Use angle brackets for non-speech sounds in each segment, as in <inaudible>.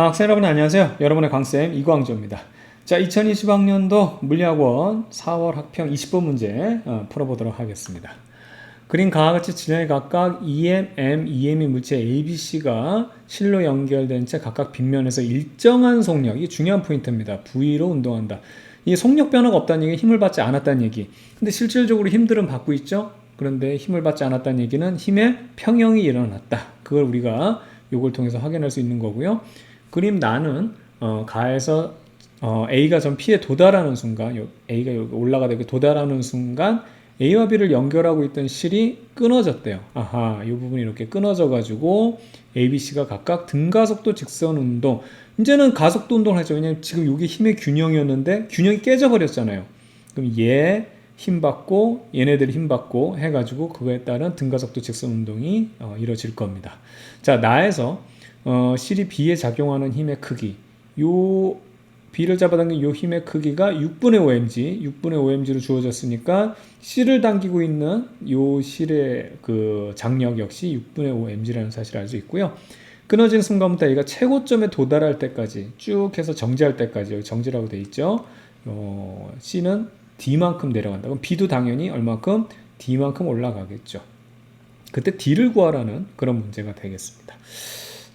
아, 학생 여러분 안녕하세요. 여러분의 강쌤 이광조입니다. 자, 2020학년도 물리학원 4월 학평 20번 문제 어, 풀어보도록 하겠습니다. 그린 가와 같이 진행에 각각 EM, M, EM이 물체 A, B, C가 실로 연결된 채 각각 빗면에서 일정한 속력, 이 중요한 포인트입니다. V로 운동한다. 이 속력 변화가 없다는 얘기 힘을 받지 않았다는 얘기. 근데 실질적으로 힘들은 받고 있죠? 그런데 힘을 받지 않았다는 얘기는 힘의 평형이 일어났다. 그걸 우리가 요걸 통해서 확인할 수 있는 거고요. 그림 나는 어, 가에서 어, A가 전 P에 도달하는 순간, 요, A가 여기 올라가다 이렇게 도달하는 순간 A와 B를 연결하고 있던 실이 끊어졌대요. 아하, 이 부분이 이렇게 끊어져가지고 A, B, C가 각각 등가속도 직선 운동. 이제는 가속도 운동을 하죠. 왜냐면 지금 이게 힘의 균형이었는데 균형이 깨져버렸잖아요. 그럼 얘 힘 받고 얘네들이 힘 받고 해가지고 그거에 따른 등가속도 직선 운동이 어, 이루어질 겁니다. 자, 나에서 어, 실이 B에 작용하는 힘의 크기. 요 B를 잡아당긴 요 힘의 크기가 6분의 5mg, 6분의 5mg로 주어졌으니까 C를 당기고 있는 요 실의 그 장력 역시 6분의 5mg라는 사실을 알 수 있고요. 끊어진 순간부터 얘가 최고점에 도달할 때까지 쭉 해서 정지할 때까지 여기 정지라고 돼 있죠. 어, C는 D만큼 내려간다. 그럼 B도 당연히 얼마큼 D만큼 올라가겠죠. 그때 D를 구하라는 그런 문제가 되겠습니다.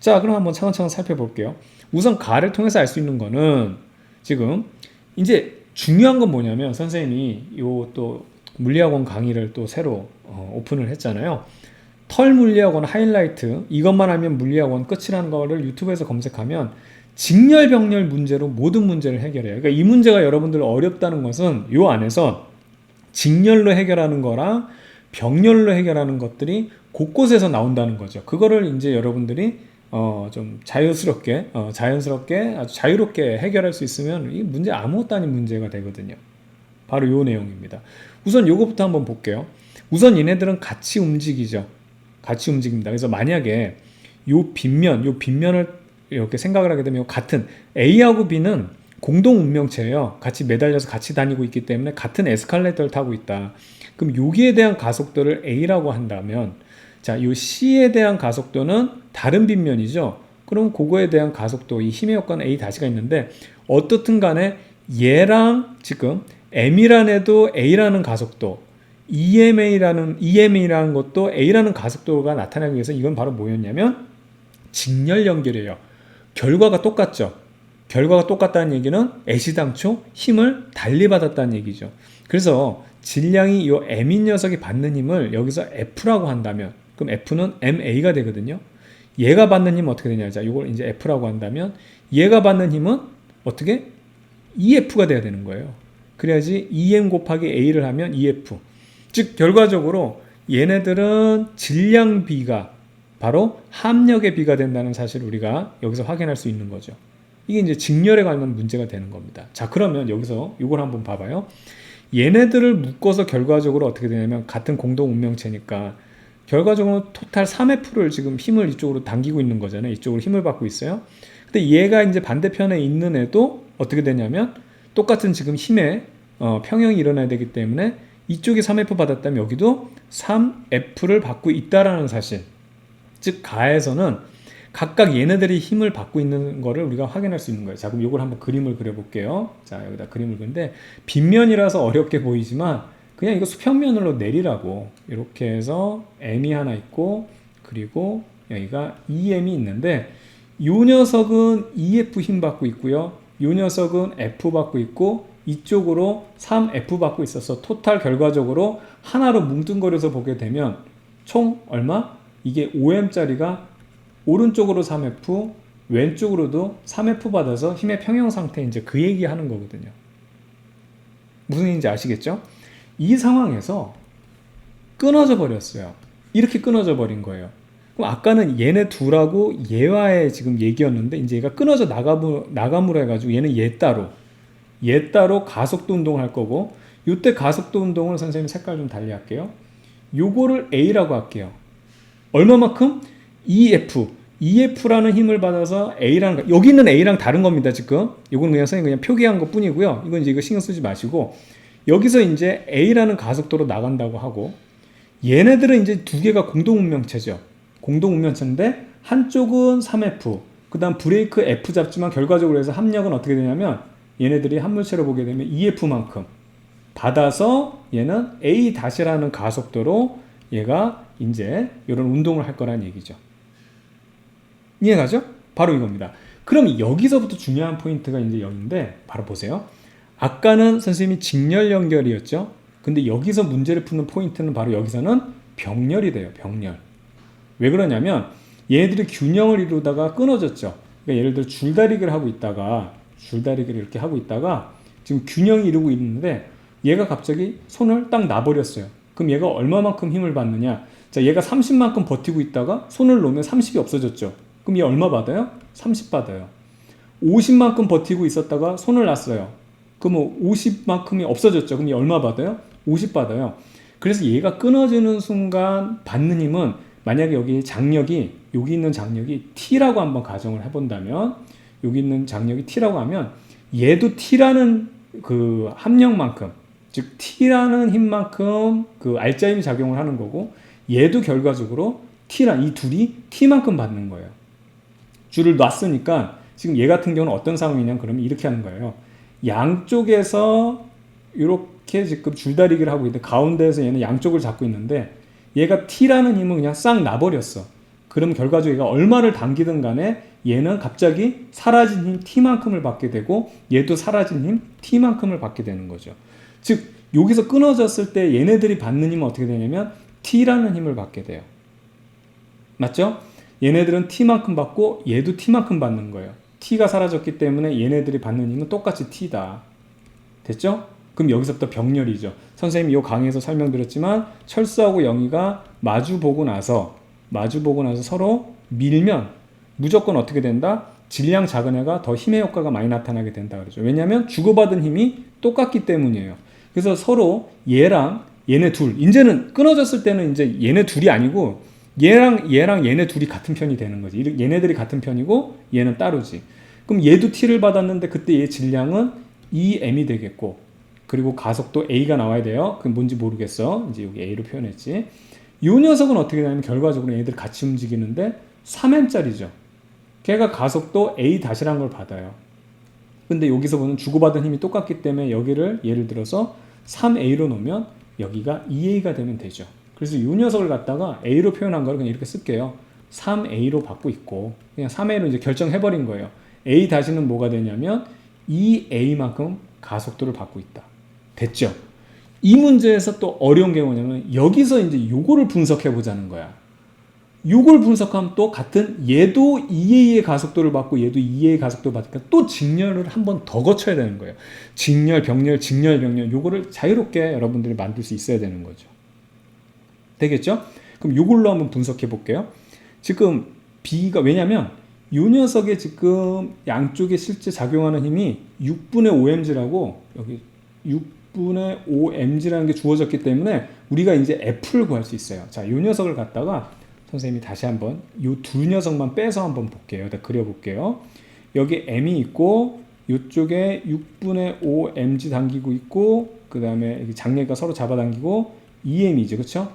자, 그럼 한번 차근차근 살펴볼게요. 우선 가를 통해서 알 수 있는 거는 지금 이제 중요한 건 뭐냐면 선생님이 요 또 물리학원 강의를 또 새로 어, 오픈을 했잖아요. 털 물리학원 하이라이트 이것만 하면 물리학원 끝이라는 거를 유튜브에서 검색하면 직렬 병렬 문제로 모든 문제를 해결해요. 그러니까 이 문제가 여러분들 어렵다는 것은 요 안에서 직렬로 해결하는 거랑 병렬로 해결하는 것들이 곳곳에서 나온다는 거죠. 그거를 이제 여러분들이 어, 좀 자연스럽게, 어, 자연스럽게, 아주 자유롭게 해결할 수 있으면 이 문제 아무것도 아닌 문제가 되거든요. 바로 요 내용입니다. 우선 요거부터 한번 볼게요. 우선 얘네들은 같이 움직이죠. 같이 움직입니다. 그래서 만약에 요 빗면, 요 빗면을 이렇게 생각을 하게 되면 같은 A하고 B는 공동 운명체예요. 같이 매달려서 같이 다니고 있기 때문에 같은 에스컬레이터를 타고 있다. 그럼 여기에 대한 가속도를 A라고 한다면 자, 요 C에 대한 가속도는 다른 빗면이죠. 그럼 그거에 대한 가속도, 이 힘의 효과는 A 다시가 있는데 어떻든 간에 얘랑 지금 M이라는 애도 A라는 가속도, EMA라는 EMA라는 것도 A라는 가속도가 나타나기 위해서 이건 바로 뭐였냐면 직렬 연결이에요. 결과가 똑같죠. 결과가 똑같다는 얘기는 애시당초 힘을 달리 받았다는 얘기죠. 그래서 질량이 이 M인 녀석이 받는 힘을 여기서 F라고 한다면 그럼 F는 MA가 되거든요. 얘가 받는 힘은 어떻게 되냐? 자, 이걸 이제 F라고 한다면 얘가 받는 힘은 어떻게 EF가 돼야 되는 거예요. 그래야지 EM 곱하기 A를 하면 EF. 즉 결과적으로 얘네들은 질량 B가 바로 합력의 B가 된다는 사실을 우리가 여기서 확인할 수 있는 거죠. 이게 이제 직렬에 관한 문제가 되는 겁니다. 자, 그러면 여기서 이걸 한번 봐봐요. 얘네들을 묶어서 결과적으로 어떻게 되냐면 같은 공동 운명체니까 결과적으로 토탈 3F를 지금 힘을 이쪽으로 당기고 있는 거잖아요. 이쪽으로 힘을 받고 있어요. 근데 얘가 이제 반대편에 있는 애도 어떻게 되냐면 똑같은 지금 힘의 어, 평형이 일어나야 되기 때문에 이쪽이 3F 받았다면 여기도 3F를 받고 있다라는 사실. 즉 가에서는 각각 얘네들이 힘을 받고 있는 거를 우리가 확인할 수 있는 거예요. 자, 그럼 이걸 한번 그림을 그려볼게요. 자, 여기다 그림을 그는데 빗면이라서 어렵게 보이지만 그냥 이거 수평면으로 내리라고 이렇게 해서 M이 하나 있고 그리고 여기가 EM이 있는데 이 녀석은 EF 힘 받고 있고요. 이 녀석은 F 받고 있고 이쪽으로 3F 받고 있어서 토탈 결과적으로 하나로 뭉뚱거려서 보게 되면 총 얼마? 이게 5M짜리가 오른쪽으로 3F, 왼쪽으로도 3F 받아서 힘의 평형 상태 이제 그 얘기 하는 거거든요. 무슨 얘기인지 아시겠죠? 이 상황에서 끊어져 버렸어요. 이렇게 끊어져 버린 거예요. 그럼 아까는 얘네 둘하고 얘와의 지금 얘기였는데 이제 얘가 끊어져 나가무, 나감으로 해가지고 얘는 얘 따로 얘 따로 가속도 운동을 할 거고 이때 가속도 운동을 선생님 색깔 좀 달리 할게요. 요거를 A라고 할게요. 얼마만큼? EF. EF라는 힘을 받아서 A라는 여기 있는 A랑 다른 겁니다 지금. 이건 그냥 선생님 그냥 표기한 것 뿐이고요. 이건 이제 이거 신경 쓰지 마시고 여기서 이제 A라는 가속도로 나간다고 하고 얘네들은 이제 두 개가 공동 운명체죠. 공동 운명체인데 한쪽은 3F, 그 다음 브레이크 F 잡지만 결과적으로 해서 합력은 어떻게 되냐면 얘네들이 한물체로 보게 되면 EF만큼 받아서 얘는 A 다시라는 가속도로 얘가 이제 이런 운동을 할 거란 얘기죠. 이해가죠? 바로 이겁니다. 그럼 여기서부터 중요한 포인트가 이제 여기인데 바로 보세요. 아까는 선생님이 직렬 연결이었죠. 근데 여기서 문제를 푸는 포인트는 바로 여기서는 병렬이 돼요. 병렬. 왜 그러냐면 얘들이 균형을 이루다가 끊어졌죠. 그러니까 예를 들어 줄다리기를 하고 있다가 줄다리기를 이렇게 하고 있다가 지금 균형이 이루고 있는데 얘가 갑자기 손을 딱 놔버렸어요. 그럼 얘가 얼마만큼 힘을 받느냐? 자, 얘가 30만큼 버티고 있다가 손을 놓으면 30이 없어졌죠. 그럼 얘 얼마 받아요? 30 받아요. 50만큼 버티고 있었다가 손을 놨어요. 그럼 50만큼이 없어졌죠. 그럼 얘 얼마 받아요? 50 받아요. 그래서 얘가 끊어지는 순간 받는 힘은 만약에 여기 장력이 여기 있는 장력이 T라고 한번 가정을 해본다면 여기 있는 장력이 T라고 하면 얘도 T라는 그 합력만큼 즉 T라는 힘만큼 그 알짜 힘이 작용을 하는 거고 얘도 결과적으로 T란 이 둘이 T만큼 받는 거예요. 줄을 놨으니까 지금 얘 같은 경우는 어떤 상황이냐면 그러면 이렇게 하는 거예요. 양쪽에서 이렇게 지금 줄다리기를 하고 있는데 가운데에서 얘는 양쪽을 잡고 있는데 얘가 T라는 힘은 그냥 싹 놔버렸어. 그럼 결과적으로 얘가 얼마를 당기든 간에 얘는 갑자기 사라진 힘 T만큼을 받게 되고 얘도 사라진 힘 T만큼을 받게 되는 거죠. 즉 여기서 끊어졌을 때 얘네들이 받는 힘은 어떻게 되냐면 T라는 힘을 받게 돼요. 맞죠? 얘네들은 T만큼 받고 얘도 T만큼 받는 거예요. T가 사라졌기 때문에 얘네들이 받는 힘은 똑같이 T다. 됐죠? 그럼 여기서부터 병렬이죠. 선생님이 이 강의에서 설명드렸지만 철수하고 영희가 마주 보고 나서 마주 보고 나서 서로 밀면 무조건 어떻게 된다? 질량 작은 애가 더 힘의 효과가 많이 나타나게 된다 그러죠. 왜냐하면 주고받은 힘이 똑같기 때문이에요. 그래서 서로 얘랑 얘네 둘 이제는 끊어졌을 때는 이제 얘네 둘이 아니고 얘랑 얘랑 얘네 둘이 같은 편이 되는 거지. 얘네들이 같은 편이고 얘는 따로지. 그럼 얘도 t를 받았는데 그때 얘 질량은 2m이 되겠고 그리고 가속도 a가 나와야 돼요. 그럼 뭔지 모르겠어. 이제 여기 a로 표현했지. 이 녀석은 어떻게 되냐면 결과적으로 얘네들 같이 움직이는데 3m짜리죠. 걔가 가속도 a 다시란 걸 받아요. 근데 여기서 보는 주고받은 힘이 똑같기 때문에 여기를 예를 들어서 3a로 놓으면 여기가 2a가 되면 되죠. 그래서 이 녀석을 갖다가 a로 표현한 걸 그냥 이렇게 쓸게요. 3a로 받고 있고 그냥 3a로 이제 결정해버린 거예요. A 다시는 뭐가 되냐면 2a만큼 가속도를 받고 있다. 됐죠? 이 문제에서 또 어려운 게 뭐냐면 여기서 이제 요거를 분석해 보자는 거야. 요걸 분석하면 또 같은 얘도 2a의 가속도를 받고 얘도 2a의 가속도를 받으니까 또 직렬을 한 번 더 거쳐야 되는 거예요. 직렬, 병렬, 직렬, 병렬 요거를 자유롭게 여러분들이 만들 수 있어야 되는 거죠. 되겠죠? 그럼 요걸로 한번 분석해 볼게요. 지금 B가 왜냐면 요 녀석의 지금 양쪽에 실제 작용하는 힘이 6분의 5mg라고 여기 6분의 5mg라는 게 주어졌기 때문에 우리가 이제 F를 구할 수 있어요. 자, 요 녀석을 갖다가 선생님이 다시 한번 요 두 녀석만 빼서 한번 볼게요. 다 그려 볼게요. 여기 m이 있고 이쪽에 6분의 5mg 당기고 있고 그 다음에 장례가 서로 잡아당기고 2m이죠. 그렇죠?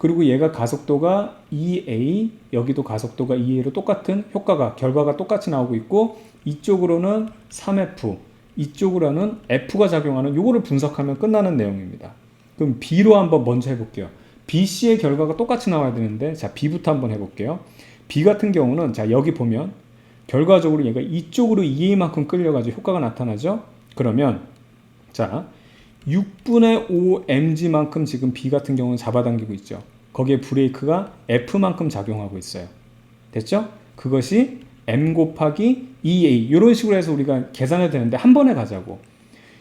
그리고 얘가 가속도가 2a, 여기도 가속도가 2a로 똑같은 효과가, 결과가 똑같이 나오고 있고, 이쪽으로는 3f, 이쪽으로는 f가 작용하는 요거를 분석하면 끝나는 내용입니다. 그럼 b로 한번 먼저 해볼게요. bc의 결과가 똑같이 나와야 되는데, 자, b부터 한번 해볼게요. b 같은 경우는, 자, 여기 보면, 결과적으로 얘가 이쪽으로 2a만큼 끌려가지고 효과가 나타나죠? 그러면, 자, 6분의 5mg만큼 지금 B 같은 경우는 잡아당기고 있죠. 거기에 브레이크가 F만큼 작용하고 있어요. 됐죠? 그것이 M 곱하기 2A 이런 식으로 해서 우리가 계산해도 되는데 한 번에 가자고.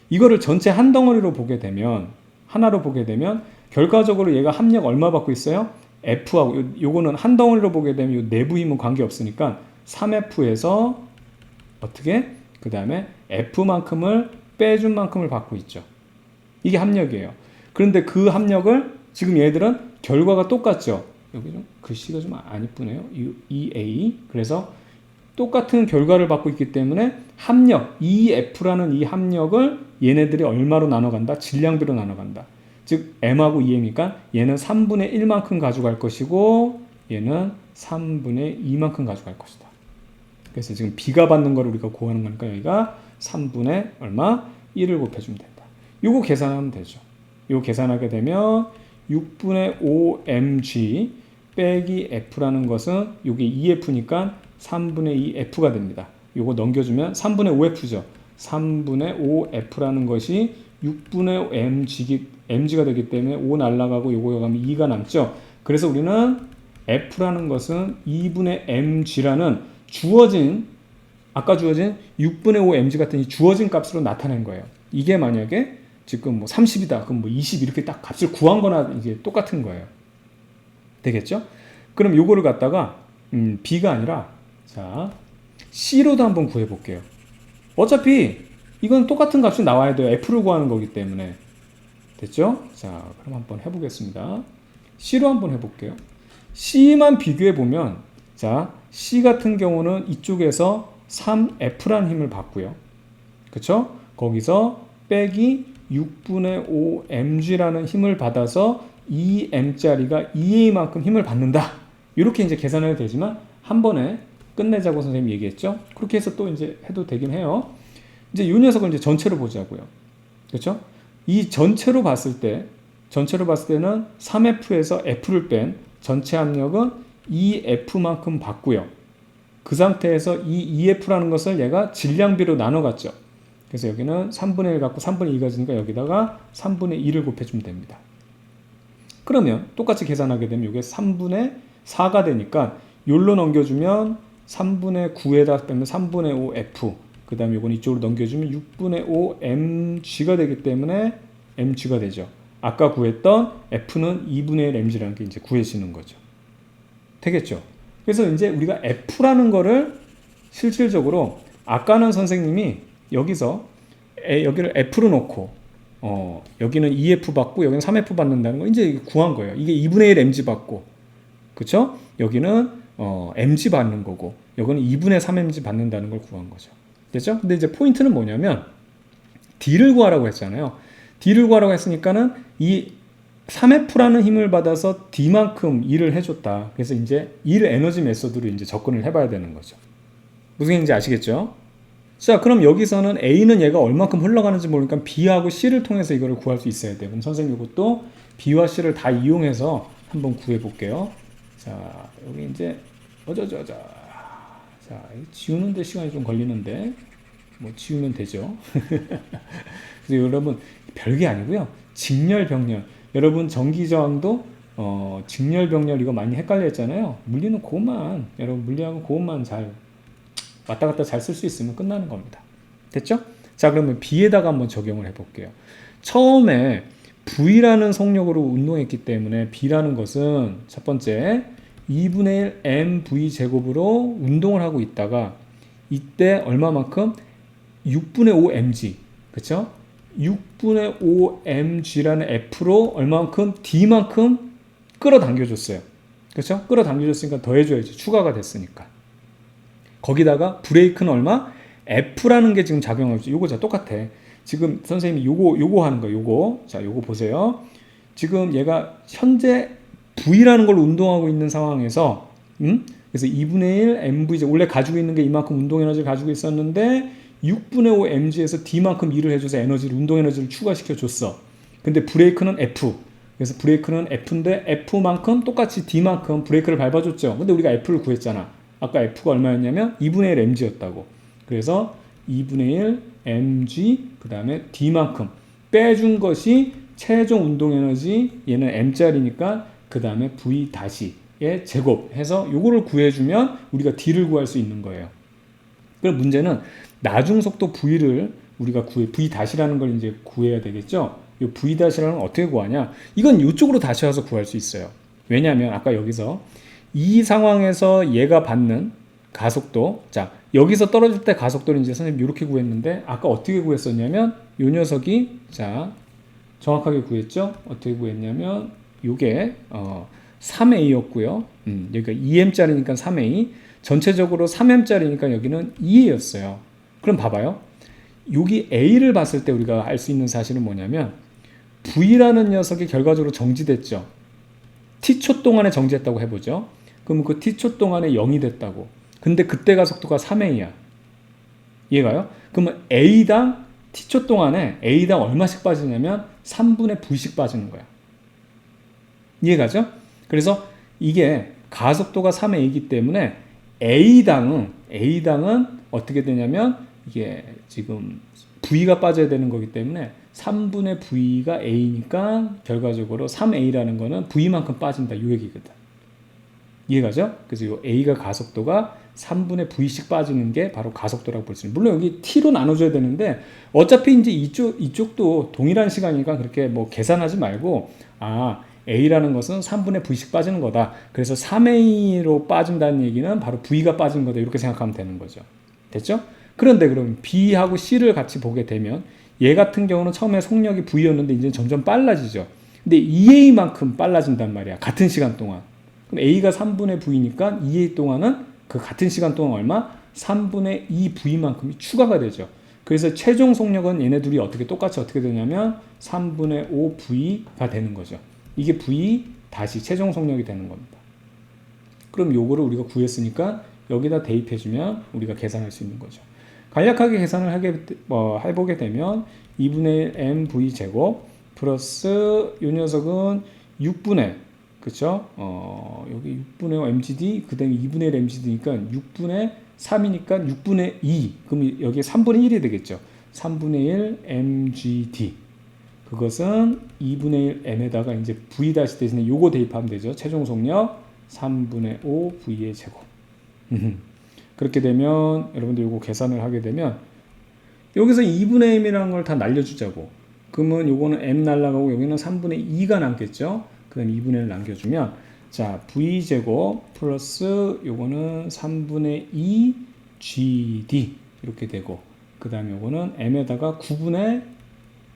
이거를 전체 한 덩어리로 보게 되면 하나로 보게 되면 결과적으로 얘가 합력 얼마 받고 있어요? F하고 요, 요거는 한 덩어리로 보게 되면 요 내부 힘은 관계 없으니까 3F에서 어떻게? 그 다음에 F만큼을 빼준 만큼을 받고 있죠. 이게 합력이에요. 그런데 그 합력을 지금 얘들은 결과가 똑같죠. 여기 좀 글씨가 좀 안 이쁘네요. EA. 그래서 똑같은 결과를 받고 있기 때문에 합력, EF라는 이 합력을 얘네들이 얼마로 나눠간다? 질량비로 나눠간다. 즉, M하고 EM이니까 얘는 3분의 1만큼 가져갈 것이고 얘는 3분의 2만큼 가져갈 것이다. 그래서 지금 B가 받는 거를 우리가 구하는 거니까 여기가 3분의 얼마? 1을 곱해주면 된다. 요거 계산하면 되죠. 요거 계산하게 되면 6분의 5mg 빼기 f라는 것은 요게 2f니까 3분의 2f가 됩니다. 요거 넘겨주면 3분의 5f죠. 3분의 5f라는 것이 6분의 mg, mg가 되기 때문에 5 날라가고 요거 가면 2가 남죠. 그래서 우리는 f라는 것은 2분의 mg라는 주어진 아까 주어진 6분의 5 mg 같은 이 주어진 값으로 나타낸 거예요. 이게 만약에 지금 뭐 30이다. 그럼 뭐 20 이렇게 딱 값을 구한 거나 이게 똑같은 거예요. 되겠죠? 그럼 요거를 갖다가 음, B가 아니라 자 C로도 한번 구해 볼게요. 어차피 이건 똑같은 값이 나와야 돼요. F를 구하는 거기 때문에. 됐죠? 자, 그럼 한번 해보겠습니다. C로 한번 해볼게요. C만 비교해 보면, 자, C 같은 경우는 이쪽에서 3F라는 힘을 받고요. 그쵸? 거기서 빼기 6분의 5mg라는 힘을 받아서 2m짜리가 2a만큼 힘을 받는다. 이렇게 이제 계산해도 되지만 한 번에 끝내자고 선생님이 얘기했죠. 그렇게 해서 또 이제 해도 되긴 해요. 이제 이 녀석을 이제 전체로 보자고요. 그렇죠? 이 전체로 봤을 때 전체로 봤을 때는 3F에서 F를 뺀 전체 압력은 2F만큼 받고요. 그 상태에서 이 2F라는 것을 얘가 질량비로 나눠 갔죠. 그래서 여기는 3분의 1 갖고 3분의 2가 지니까 여기다가 3분의 2를 곱해주면 됩니다. 그러면 똑같이 계산하게 되면 이게 3분의 4가 되니까 요로 넘겨주면 3분의 9에다 빼면 3분의 5 F 그 다음에 이건 이쪽으로 넘겨주면 6분의 5 mg가 되기 때문에 mg가 되죠. 아까 구했던 f는 2분의 1 mg라는 게 이제 구해지는 거죠. 되겠죠? 그래서 이제 우리가 f라는 거를 실질적으로 아까는 선생님이 여기서 여기를 f로 놓고 어, 여기는 2f 받고 여기는 3f 받는다는 거 이제 구한 거예요. 이게 2분의 1 mg 받고 그쵸? 여기는 어, mg 받는 거고 여기는 2분의 3 mg 받는다는 걸 구한 거죠. 됐죠? 근데 이제 포인트는 뭐냐면 D를 구하라고 했잖아요. D를 구하라고 했으니까는 이 3F라는 힘을 받아서 D만큼 일을 해줬다. 그래서 이제 일 에너지 메소드로 이제 접근을 해봐야 되는 거죠. 무슨 얘기인지 아시겠죠? 자, 그럼 여기서는 A는 얘가 얼마큼 흘러가는지 모르니까 B하고 C를 통해서 이거를 구할 수 있어야 돼요. 그럼 선생님 이것도 B와 C를 다 이용해서 한번 구해 볼게요. 자, 여기 이제 어저저저 자, 지우는데 시간이 좀 걸리는데 뭐 지우면 되죠. <laughs> 그래서 여러분 별게 아니고요. 직렬 병렬. 여러분 전기 저항도 어, 직렬 병렬 이거 많이 헷갈려 했잖아요. 물리는 그것만 여러분 물리하고 그것만 잘 왔다 갔다 잘 쓸 수 있으면 끝나는 겁니다. 됐죠? 자, 그러면 B에다가 한번 적용을 해 볼게요. 처음에 V라는 속력으로 운동했기 때문에 B라는 것은 첫 번째 2분의 1 mv 제곱으로 운동을 하고 있다가 이때 얼마만큼 6분의 5 mg 그쵸? 6분의 5 mg라는 f로 얼마만큼 d만큼 끌어당겨 줬어요 그쵸? 끌어당겨 줬으니까 더해줘야지 추가가 됐으니까 거기다가 브레이크는 얼마? F라는 게 지금 작용하죠. 요거 자 똑같아. 지금 선생님이 요거 요거 하는 거 요거. 자, 요거 보세요. 지금 얘가 현재 V라는 걸 운동하고 있는 상황에서 음? 그래서 2분의 1 mv 원래 가지고 있는 게 이만큼 운동 에너지를 가지고 있었는데 6분의 5 mg에서 d만큼 일을 해줘서 에너지를 운동 에너지를 추가시켜 줬어. 근데 브레이크는 F. 그래서 브레이크는 F인데 F만큼 똑같이 D만큼 브레이크를 밟아줬죠. 근데 우리가 F를 구했잖아. 아까 F가 얼마였냐면 2분의 1 mg였다고. 그래서 2분의 1 mg 그 다음에 D만큼 빼준 것이 최종 운동 에너지 얘는 m짜리니까 그 다음에 v 다시의 제곱 해서 요거를 구해주면 우리가 d를 구할 수 있는 거예요. 그럼 문제는 나중 속도 v를 우리가 구해 v 다시라는 걸 이제 구해야 되겠죠. 이 v 다시라는 건 어떻게 구하냐? 이건 이쪽으로 다시 와서 구할 수 있어요. 왜냐하면 아까 여기서 이 상황에서 얘가 받는 가속도 자 여기서 떨어질 때 가속도를 이제 선생님 이렇게 구했는데 아까 어떻게 구했었냐면 요 녀석이 자 정확하게 구했죠? 어떻게 구했냐면 요게 어 3A였고요. 음, 여기가 2M짜리니까 3A 전체적으로 3M짜리니까 여기는 2A였어요. 그럼 봐봐요. 여기 A를 봤을 때 우리가 알 수 있는 사실은 뭐냐면 V라는 녀석이 결과적으로 정지됐죠. T초 동안에 정지했다고 해보죠 그럼 그 t초 동안에 0이 됐다고. 근데 그때 가속도가 3A야. 이해가요? 그러면 A당 T초 동안에 A당 얼마씩 빠지냐면 3분의 V씩 빠지는 거야. 이해가죠? 그래서 이게 가속도가 3A이기 때문에 A당은 A당은 어떻게 되냐면 이게 지금 V가 빠져야 되는 거기 때문에 3분의 V가 A니까 결과적으로 3A라는 거는 V만큼 빠진다 이 얘기거든. 이해가죠? 그래서 이 A가 가속도가 3분의 V씩 빠지는 게 바로 가속도라고 볼 수 있는. 물론 여기 T로 나눠줘야 되는데 어차피 이제 이쪽 이쪽도 동일한 시간이니까 그렇게 뭐 계산하지 말고 아 A라는 것은 3분의 V씩 빠지는 거다. 그래서 3A로 빠진다는 얘기는 바로 V가 빠진 거다. 이렇게 생각하면 되는 거죠. 됐죠? 그런데 그럼 B하고 C를 같이 보게 되면 얘 같은 경우는 처음에 속력이 V였는데 이제 점점 빨라지죠. 근데 EA만큼 빨라진단 말이야. 같은 시간 동안. 그럼 A가 3분의 V니까 EA 동안은 그 같은 시간 동안 얼마? 3분의 2V만큼이 추가가 되죠. 그래서 최종 속력은 얘네 둘이 어떻게 똑같이 어떻게 되냐면 3분의 5V가 되는 거죠. 이게 V 다시 최종 속력이 되는 겁니다. 그럼 요거를 우리가 구했으니까 여기다 대입해주면 우리가 계산할 수 있는 거죠. 간략하게 계산을 하게 뭐 해보게 되면 2분의 1 mv 제곱 플러스 요 녀석은 6분의 그쵸? 어, 여기 6분의 5 mgd 그 다음에 2분의 1 mgd니까 6분의 3이니까 6분의 2 그럼 여기 3분의 1이 되겠죠. 3분의 1 mgd 그것은 2분의 1 m에다가 이제 v 다시 대신에 요거 대입하면 되죠. 최종 속력 3분의 5 v의 제곱. 그렇게 되면 여러분들 요거 계산을 하게 되면 여기서 2분의 m이라는 걸 다 날려주자고. 그러면 요거는 m 날라가고 여기는 3분의 2가 남겠죠. 그 다음 2분의 1 남겨주면 자 v 제곱 플러스 요거는 3분의 2 gd 이렇게 되고 그 다음에 요거는 m에다가 9분의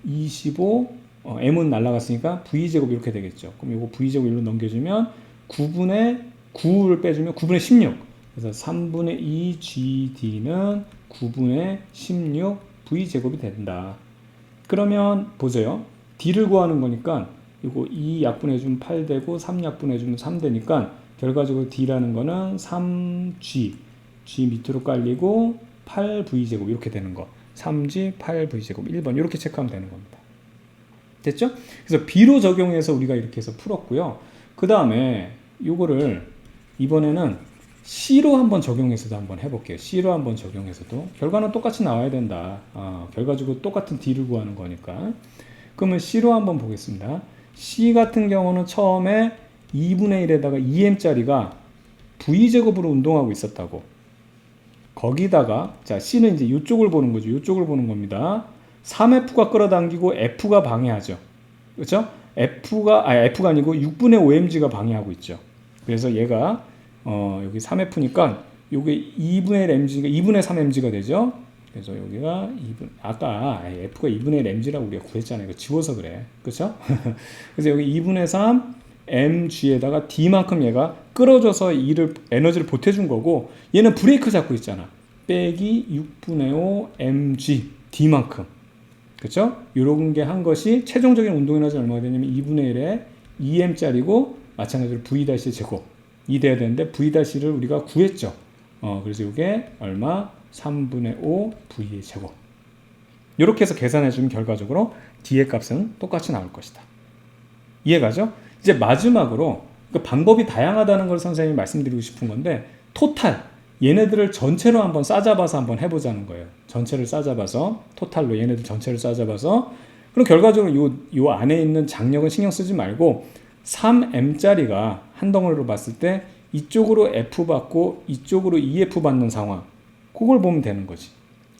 25 어, m은 날라갔으니까 v 제곱 이렇게 되겠죠. 그럼 요거 v 제곱 일로 넘겨주면 9분의 9를 빼주면 9분의 16 그래서 3분의 2 gd는 9분의 16 v 제곱이 된다. 그러면 보세요. d를 구하는 거니까 이거 2 약분해주면 8 되고 3 약분해주면 3 되니까 결과적으로 d라는 거는 3g g 밑으로 깔리고 8v 제곱 이렇게 되는 거 3g 8v 제곱 1번 이렇게 체크하면 되는 겁니다. 됐죠? 그래서 b로 적용해서 우리가 이렇게 해서 풀었고요. 그 다음에 이거를 이번에는 C로 한번 적용해서도 한번 해볼게요. C로 한번 적용해서도 결과는 똑같이 나와야 된다. 어, 결과적으로 똑같은 D를 구하는 거니까. 그러면 C로 한번 보겠습니다. C 같은 경우는 처음에 2분의 1에다가 2m짜리가 V제곱으로 운동하고 있었다고. 거기다가 자 C는 이제 이쪽을 보는 거죠. 이쪽을 보는 겁니다. 3F가 끌어당기고 F가 방해하죠. 그렇죠? F가 아 F가 아니고 6분의 5mg가 방해하고 있죠. 그래서 얘가 어, 여기 3F니까 요게 2분의 1 mg가 2분의 3 mg가 되죠. 그래서 여기가 2분 아까 F가 2분의 1 mg라고 우리가 구했잖아요. 이거 지워서 그래. 그렇죠? <laughs> 그래서 여기 2분의 3 mg에다가 d만큼 얘가 끌어줘서 이를 에너지를 보태준 거고 얘는 브레이크 잡고 있잖아. 빼기 6분의 5 mg d만큼. 그렇죠? 이런 게 한 것이 최종적인 운동 에너지 얼마가 되냐면 2분의 1에 2m짜리고 마찬가지로 v 다시 제곱 이 돼야 되는데 v-를 우리가 구했죠. 어, 그래서 이게 얼마? 3분의 5 v의 제곱. 이렇게 해서 계산해 주면 결과적으로 d의 값은 똑같이 나올 것이다. 이해가죠? 이제 마지막으로 그 방법이 다양하다는 걸 선생님이 말씀드리고 싶은 건데 토탈 얘네들을 전체로 한번 싸잡아서 한번 해보자는 거예요. 전체를 싸잡아서 토탈로 얘네들 전체를 싸잡아서 그럼 결과적으로 요, 요 안에 있는 장력은 신경 쓰지 말고 3m짜리가 한 덩어리로 봤을 때 이쪽으로 F 받고 이쪽으로 EF 받는 상황. 그걸 보면 되는 거지.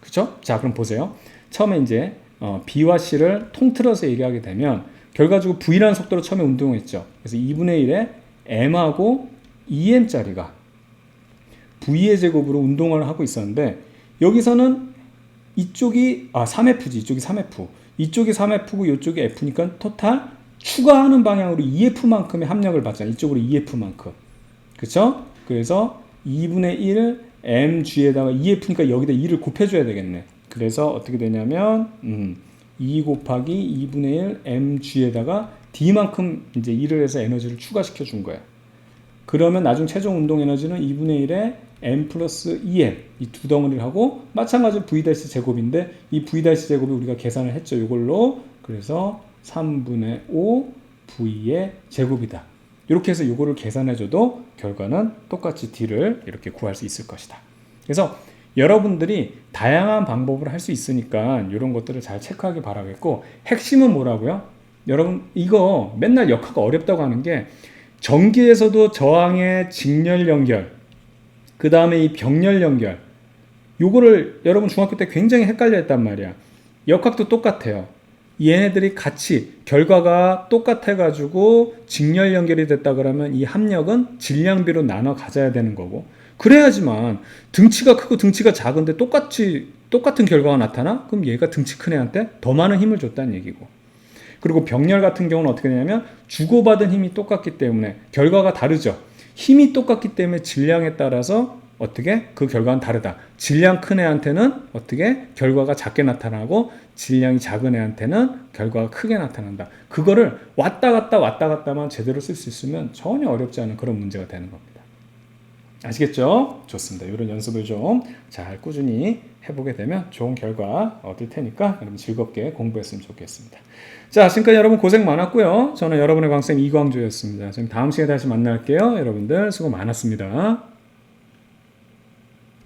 그쵸? 자, 그럼 보세요. 처음에 이제 어, B와 C를 통틀어서 얘기하게 되면 결과적으로 V라는 속도로 처음에 운동을 했죠. 그래서 2분의 1에 M하고 EM짜리가 V의 제곱으로 운동을 하고 있었는데 여기서는 이쪽이 아 3F지 이쪽이 3F 이쪽이 3F고 이쪽이 F니까 토탈 추가하는 방향으로 EF만큼의 합력을 받잖아요. 이쪽으로 EF만큼. 그쵸? 그래서 2분의 1 mg에다가 EF니까 여기다 2를 곱해줘야 되겠네. 그래서 어떻게 되냐면, 음, 2 곱하기 2분의 1 mg에다가 d만큼 이제 1을 해서 에너지를 추가시켜 준 거야. 그러면 나중 최종 운동 에너지는 2분의 1에 n 플러스 2n 이두 덩어리를 하고 마찬가지로 v 다시 제곱인데 이 v 다시 제곱이 우리가 계산을 했죠. 이걸로 그래서 3분의 5 v의 제곱이다. 이렇게 해서 이거를 계산해줘도 결과는 똑같이 d를 이렇게 구할 수 있을 것이다. 그래서 여러분들이 다양한 방법을 할 수 있으니까 이런 것들을 잘 체크하기 바라겠고 핵심은 뭐라고요? 여러분 이거 맨날 역학가 어렵다고 하는 게 전기에서도 저항의 직렬 연결 그 다음에 이 병렬 연결 요거를 여러분 중학교 때 굉장히 헷갈려 했단 말이야 역학도 똑같아요 얘네들이 같이 결과가 똑같아 가지고 직렬 연결이 됐다 그러면 이 합력은 질량비로 나눠 가져야 되는 거고. 그래야지만 등치가 크고 등치가 작은데 똑같이 똑같은 결과가 나타나? 그럼 얘가 등치 큰 애한테 더 많은 힘을 줬다는 얘기고. 그리고 병렬 같은 경우는 어떻게 되냐면 주고받은 힘이 똑같기 때문에 결과가 다르죠. 힘이 똑같기 때문에 질량에 따라서 어떻게 그 결과는 다르다. 질량 큰 애한테는 어떻게 결과가 작게 나타나고 질량이 작은 애한테는 결과가 크게 나타난다. 그거를 왔다 갔다 왔다 갔다만 제대로 쓸 수 있으면 전혀 어렵지 않은 그런 문제가 되는 겁니다. 아시겠죠? 좋습니다. 이런 연습을 좀 잘 꾸준히 해보게 되면 좋은 결과 얻을 테니까 여러분 즐겁게 공부했으면 좋겠습니다. 자, 지금까지 여러분 고생 많았고요. 저는 여러분의 강쌤 이광조였습니다. 저희 다음 시간에 다시 만날게요. 여러분들 수고 많았습니다.